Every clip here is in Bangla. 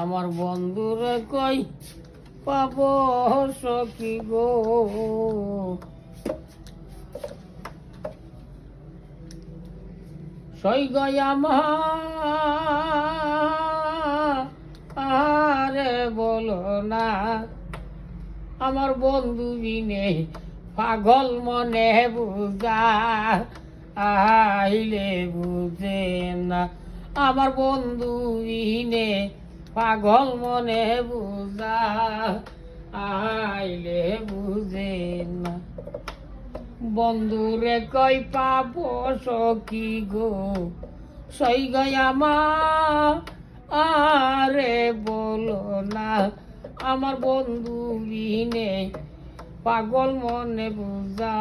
আমার বন্ধুরে কই পাব সখী গো? সই আরে বলো না, আমার বন্ধু বিনে পাগল মনে বুঝা আইলে বুঝে না। আমার বন্ধু বিনে পাগল মনে বুঝা, আইলে বুঝে না। বন্ধুরে কই পাব সখী গো? সই গয়ামা আরে বলো না, আমার বন্ধু বিনে পাগল মনে বুঝা,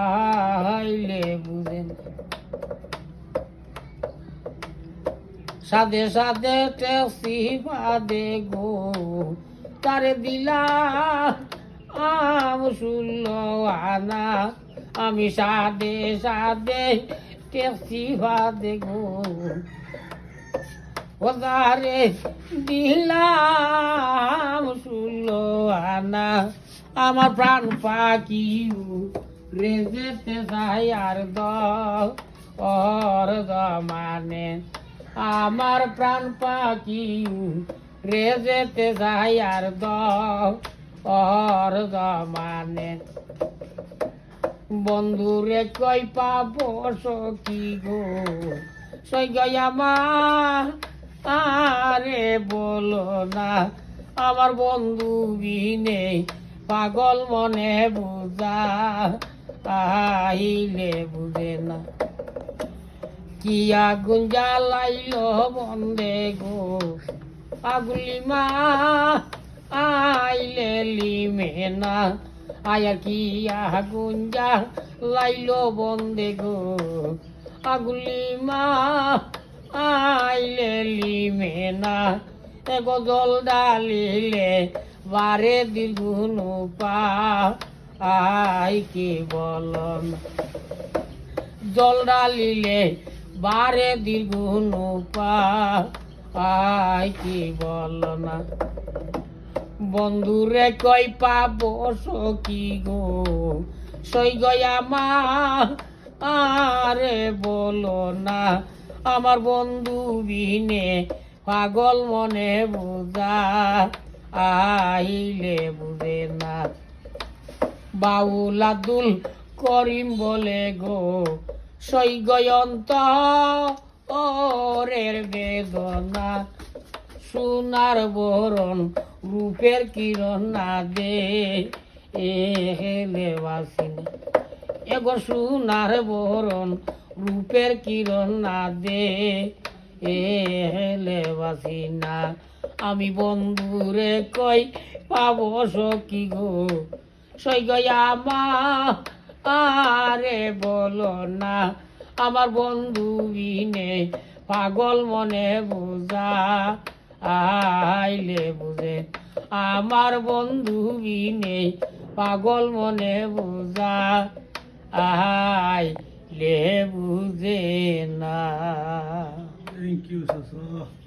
আইলে বুঝেন সাদে সাদে টেসি বাদে গো। তারে দিলা, আম শুনল আনা। আমি সাদে সাদে টেসি বাদে গো। ওদারে দিলাম শুনল আনা। আমার প্রাণ পাখি রেজেতে যাই আর দ মানে। আমার প্রাণ পাখি রেজেতে যাই আর দ অর দ মানে বন্ধুরে কই পাব সখী গো? সই গয়ামা আরে বলো না, আমার বন্ধু বিনে পাগল মনে বুঝা আইলে বুঝে না। কি আগুন জ্বালাইল বন্দে গো? পাগলি মা, আইলে লিমে না। আয়া কি আগুন জ্বালাইল বন্দে গো? আগুলি মা, আইলে লিমে না। এগো জল ডালিলে বারে দ্বিগুণ পা। আই কি বলন। জল ডালিলে বারে দ্বিগুণ পা আই কি বল না? বন্ধুরে কই পাব সখী গো? সই গয়া মা আরে বলো না। আমার বন্ধু বিনে পাগল মনে বুঝা, আইলে বুঝে না। বাউল আব্দুল করিম বলে গো সই গয়ন্ত ওরের বেদনা সোনার বরণ রূপের কিরণ না দে। এ হেলে বাসিনা এগো সোনার বরণ রূপের কিরণ না দে। এ হেলে বাসিনা আমি বন্ধুরে কই পাবো সখী গো? সই গয়া মা আরে বলো না আমার বন্ধু বিনে পাগল মনে বুঝা আইলে বুঝে আমার বন্ধু বিনে পাগল মনে বুঝা আইলে বুঝে না you, Sasa.